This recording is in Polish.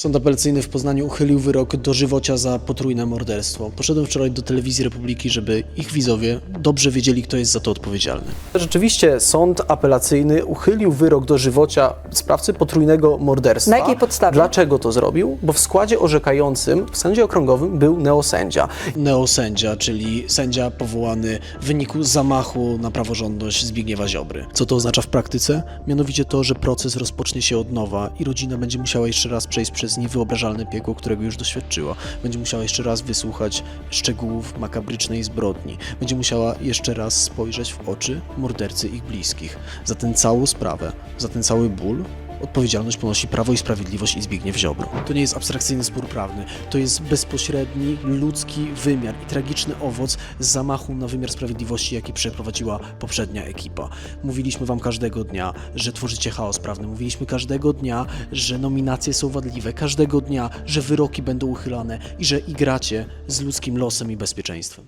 Sąd apelacyjny w Poznaniu uchylił wyrok dożywocia za potrójne morderstwo. Poszedłem wczoraj do Telewizji Republiki, żeby ich widzowie dobrze wiedzieli, kto jest za to odpowiedzialny. Rzeczywiście sąd apelacyjny uchylił wyrok dożywocia sprawcy potrójnego morderstwa. Na jakiej podstawie? Dlaczego to zrobił? Bo w składzie orzekającym w sądzie okręgowym był neosędzia. Neosędzia, czyli sędzia powołany w wyniku zamachu na praworządność Zbigniewa Ziobry. Co to oznacza w praktyce? Mianowicie to, że proces rozpocznie się od nowa i rodzina będzie musiała jeszcze raz przejść przez niewyobrażalne piekło, którego już doświadczyła. Będzie musiała jeszcze raz wysłuchać szczegółów makabrycznej zbrodni. Będzie musiała jeszcze raz spojrzeć w oczy mordercy ich bliskich. Za tę całą sprawę, za ten cały ból Odpowiedzialność ponosi Prawo i Sprawiedliwość i Zbigniew Ziobro. To nie jest abstrakcyjny spór prawny, to jest bezpośredni, ludzki wymiar i tragiczny owoc zamachu na wymiar sprawiedliwości, jaki przeprowadziła poprzednia ekipa. Mówiliśmy wam każdego dnia, że tworzycie chaos prawny, mówiliśmy każdego dnia, że nominacje są wadliwe, każdego dnia, że wyroki będą uchylane i że igracie z ludzkim losem i bezpieczeństwem.